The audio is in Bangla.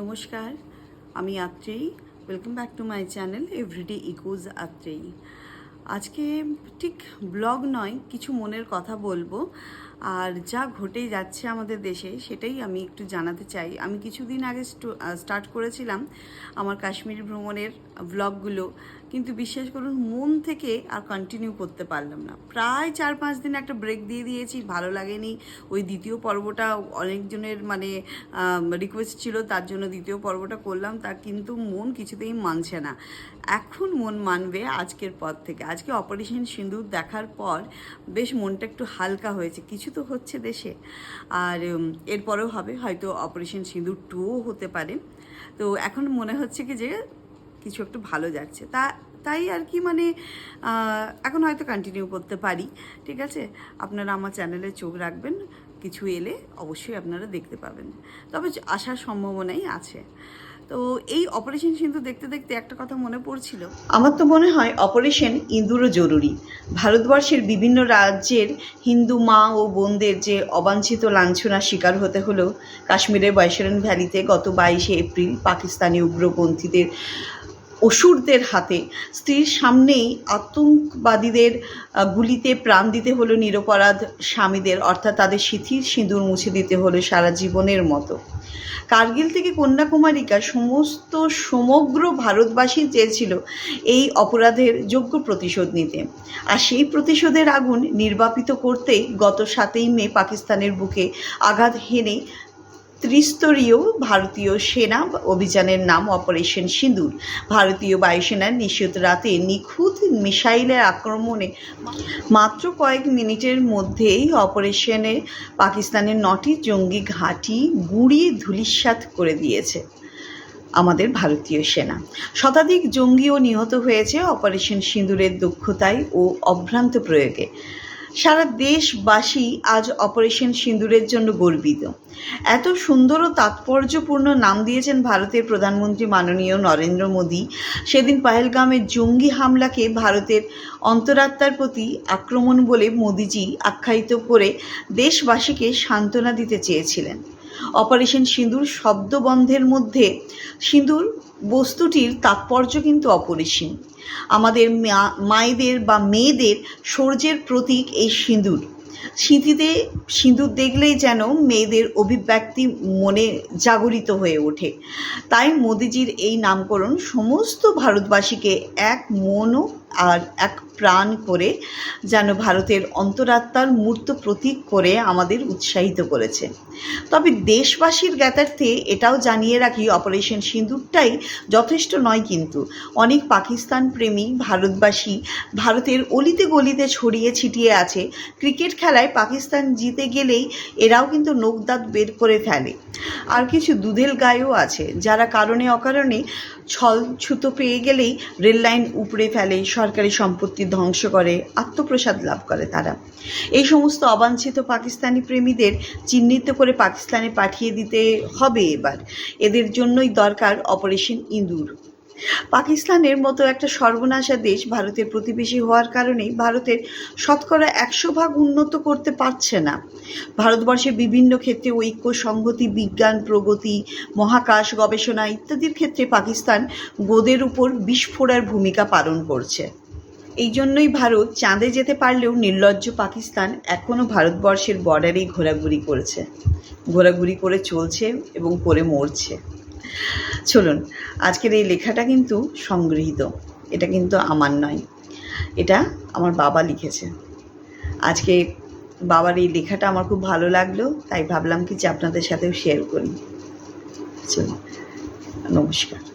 নমস্কার, আমি Atreyi. Welcome back to my channel everyday echoes Atreyi. আজকে ঠিক ব্লগ নয়, কিছু মনের কথা বলব। আর যা ঘটে যাচ্ছে আমাদের দেশে, সেটাই আমি একটু জানাতে চাই। আমি কিছুদিন আগে স্টার্ট করেছিলাম আমার কাশ্মীর ভ্রমণের ব্লগগুলো কিন্তু বিশ্বাস করুন, মন থেকে আর কন্টিনিউ করতে পারলাম না। প্রায় চার পাঁচ দিন একটা ব্রেক দিয়ে দিয়েছি, ভালো লাগেনি। ওই দ্বিতীয় পর্বটা অনেকজনের মানে রিকোয়েস্ট ছিল, তার জন্য দ্বিতীয় পর্বটা করলাম, তা কিন্তু মন কিছুতেই মানছে না। এখন মন মানবে আজকের পর থেকে। আজকে অপারেশন সিঁদুর দেখার পর বেশ মনটা একটু হালকা হয়েছে। কিছু তো হচ্ছে দেশে। আর এরপরেও হবে, হয়তো অপারেশন সিঁদুর টুও হতে পারে। তো এখন মনে হচ্ছে কি যে কিছু একটু ভালো যাচ্ছে। তা, তাই আর কি মানে এখন হয়তো কন্টিনিউ করতে পারি, ঠিক আছে? আপনারা আমার চ্যানেলে চোখ রাখবেন, কিছু এলে অবশ্যই আপনারা দেখতে পাবেন। তবে আসার সম্ভাবনাই আছে। তো এই অপারেশন কিন্তু দেখতে দেখতে একটা কথা মনে পড়ছিল। আমার তো মনে হয় অপারেশন ইঁদুরও জরুরি। ভারতবর্ষের বিভিন্ন রাজ্যের হিন্দু মা ও বোনদের যে অবাঞ্ছিত লাঞ্ছনার শিকার হতে হলো কাশ্মীরের বৈশরণ ভ্যালিতে গত বাইশে এপ্রিল পাকিস্তানি উগ্রপন্থীদের অসুরদের হাতে স্ত্রীর সামনেই আতঙ্কবাদীদের গুলিতে প্রাণ দিতে হলো নিরপরাধ স্বামীদের, অর্থাৎ তাদের শিথির সিঁদুর মুছে দিতে হলো সারা জীবনের মতো। কার্গিল থেকে কন্যাকুমারিকা সমস্ত সমগ্র ভারতবাসী চেয়েছিল এই অপরাধের যোগ্য প্রতিশোধ নিতে। আর সেই প্রতিশোধের আগুন নির্বাপিত করতেই গত সাতই মে পাকিস্তানের বুকে আঘাত হেনে ত্রিস্তরীয় ভারতীয় সেনা অভিযানের নাম অপারেশন সিঁদুর। ভারতীয় বায়ুসেনার নিশ্চিত রাতে নিখুঁত মিসাইলের আক্রমণে মাত্র কয়েক মিনিটের মধ্যেই অপারেশনে পাকিস্তানের নটি জঙ্গি ঘাঁটি গুঁড়িয়ে ধূলিসাৎ করে দিয়েছে আমাদের ভারতীয় সেনা। শতাধিক জঙ্গিও নিহত হয়েছে অপারেশন সিঁদুরের দক্ষতায় ও অভ্রান্ত প্রয়োগে। সারা দেশবাসী আজ অপারেশন সিঁদুরের জন্য গর্বিত। এত সুন্দর ও তাৎপর্যপূর্ণ নাম দিয়েছেন ভারতের প্রধানমন্ত্রী মাননীয় নরেন্দ্র মোদী। সেদিন পাহেলগামের জঙ্গি হামলাকে ভারতের অন্তরাত্মার প্রতি আক্রমণ বলে মোদিজি আখ্যায়িত করে দেশবাসীকে সান্ত্বনা দিতে চেয়েছিলেন। অপারেশন সিঁদুর শব্দবন্ধের মধ্যে সিঁদুর বস্তুটির তাৎপর্য কিন্তু অপরিসীম। আমাদের মায়েদের বা মেয়েদের সূর্যের প্রতীক এই সিঁদুর। সিঁথিতে, সিঁদুর দেখলেই যেন মেয়েদের অভিব্যক্তি মনে জাগরিত হয়ে ওঠে। তাই মোদিজির এই নামকরণ সমস্ত ভারতবাসীকে এক মন আর এক প্রাণ করে যেন ভারতের অন্তরাত্মার মূর্ত প্রতীক করে আমাদের উৎসাহিত করেছে। তবে দেশবাসীর জ্ঞাতার্থে এটাও জানিয়ে রাখি, অপারেশন সিঁদুরটাই যথেষ্ট নয় কিন্তু। অনেক পাকিস্তান প্রেমী ভারতবাসী ভারতের অলিতে গলিতে ছড়িয়ে ছিটিয়ে আছে। ক্রিকেট খেলায় পাকিস্তান জিতে গেলেই এরাও কিন্তু নখদাঁত বের করে ফেলে। আর কিছু দুধেল গায়েও আছে, যারা কারণে অকারণে ছল ছুতো পেয়ে গেলেই রেল লাইন উপড়ে ফেলে। সরকারি সম্পত্তি ধ্বংস করে, আত্মপ্রসাদ লাভ করে তারা। এই সমস্ত অবাঞ্ছিত পাকিস্তানি প্রেমীদের চিহ্নিত করে পাকিস্তানে পাঠিয়ে দিতে হবে এবার। এদের জন্যই দরকার অপারেশন ইঁদুর। পাকিস্তানের মতো একটা সর্বনাশা দেশ ভারতের প্রতিবেশী হওয়ার কারণেই ভারতের শতকরা একশো ভাগ উন্নত করতে পারছে না। ভারতবর্ষের বিভিন্ন ক্ষেত্রে ঐক্য, সংহতি, বিজ্ঞান, প্রগতি, মহাকাশ, গবেষণা ইত্যাদির ক্ষেত্রে পাকিস্তান গোদের উপর বিস্ফোরার ভূমিকা পালন করছে। এই জন্যই ভারত চাঁদে যেতে পারলেও নির্লজ্জ পাকিস্তান এখনও ভারতবর্ষের বর্ডারেই ঘোরাঘুরি করেছে। ঘোরাঘুরি করে চলছে এবং করে মরছে। চলুন, আজকের এই লেখাটা কিন্তু সংগৃহীত। এটা কিন্তু আমার নয়। এটা আমার বাবা লিখেছে। আজকে বাবার এই লেখাটা আমার খুব ভালো লাগল, তাই ভাবলাম কি যে আপনাদের সাথেও শেয়ার করি। চলুন, নমস্কার।